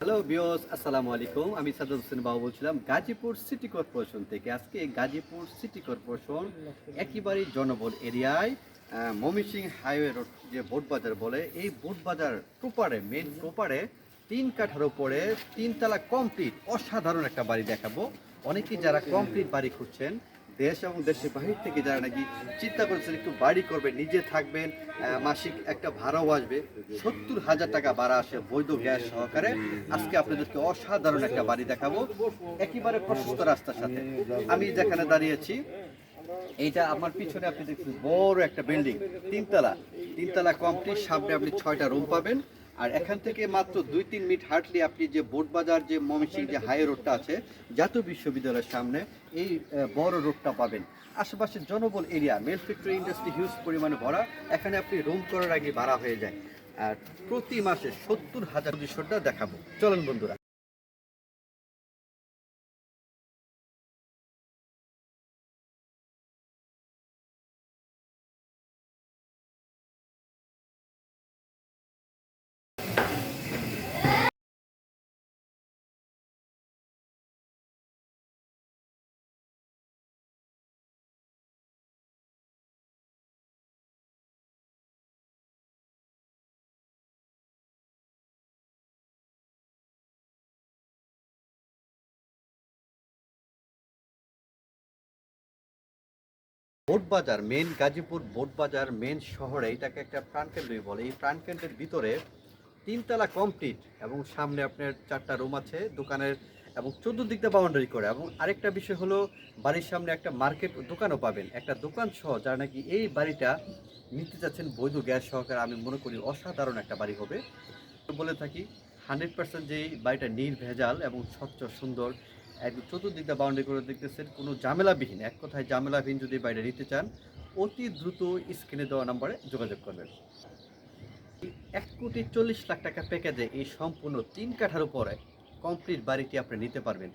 Hello বিয়স আসসালামু আলাইকুম আমি সাদত হোসেন বাবু বলছিলাম, গাজীপুর সিটি কর্পোরেশন থেকে। আজকে গাজীপুর সিটি কর্পোরেশন একেবারেই জনবল এরিয়ায় মমিসিং হাইওয়ে রোড যে বোট বাজার বলে, এই বোট বাজার টোপারে মেন টোপারে তিন কাঠার উপরে তিনতলা কমপ্লিট অসাধারণ একটা বাড়ি দেখাবো। অনেকেই যারা কমপ্লিট বাড়ি খুঁজছেন দেশ এবং দেশের বাহির থেকে যারা নাকি চিন্তা করছেন একটু বাড়ি করবেন, নিজে থাকবেন মাসিক একটা ভাড়াও আসবে, সত্তর হাজার টাকা ভাড়া আসে বৈধ গ্যাস সহকারে। আজকে আপনাদেরকে অসাধারণ একটা বাড়ি দেখাবো, একেবারে প্রশস্ত রাস্তার সাথে। আমি যেখানে দাঁড়িয়েছি, এইটা আমার পিছনে আপনি দেখছেন বড় একটা বিল্ডিং, তিনতলা। তিনতলা কমপ্লিট সামনে আপনি ছয়টা রুম পাবেন। আর এখান থেকে মাত্র দুই তিন মিনিট হাঁটলে আপনি যে বোট বাজার যে ময়মনসিং যে হাই রোডটা আছে, জাতীয় বিশ্ববিদ্যালয়ের সামনে এই বড় রোডটা পাবেন। আশেপাশের জনবল area, mill factory industry huge পরিমাণে ভরা, এখানে আপনি রুম করার আগে ভাড়া হয়ে যায়। আর প্রতি মাসে সত্তর হাজার দৃশ্যটা দেখাবো। চলেন বন্ধুরা। বোট বাজার মেন গাজীপুর বোট বাজার মেন শহরে এটাকে একটা প্রাণকেন্দ্রই বলে। এই প্রাণকেন্দ্রের ভিতরে তিনতলা কমপ্লিট এবং সামনে আপনার চারটা রুম আছে, দোকানের এবং চতুর্দিক দিয়ে বাউন্ডারি করে। এবং আরেকটা বিষয় হলো, বাড়ির সামনে একটা মার্কেট দোকানও পাবেন। একটা দোকান সহ যারা নাকি এই বাড়িটা নিতে চাচ্ছেন বৈধ গ্যাস সহকারে আমি মনে করি অসাধারণ একটা বাড়ি হবে। বলে থাকি হান্ড্রেড পার্সেন্ট যে বাড়িটা নির্ভেজাল এবং স্বচ্ছ, সুন্দর একদম দিয়ে বাউন্ডারি করে দেখতেছেন, কোনো ঝামেলাবিহীন। এক কথায় ঝামেলাবিহীন যদি বাইরে নিতে চান, অতি দ্রুত স্ক্রিনে দেওয়া নাম্বারে যোগাযোগ করবেন। এক কোটি চল্লিশ লাখ টাকা প্যাকেজে এই সম্পূর্ণ তিন কাঠার উপরে কমপ্লিট বাড়িটি আপনি নিতে পারবেন।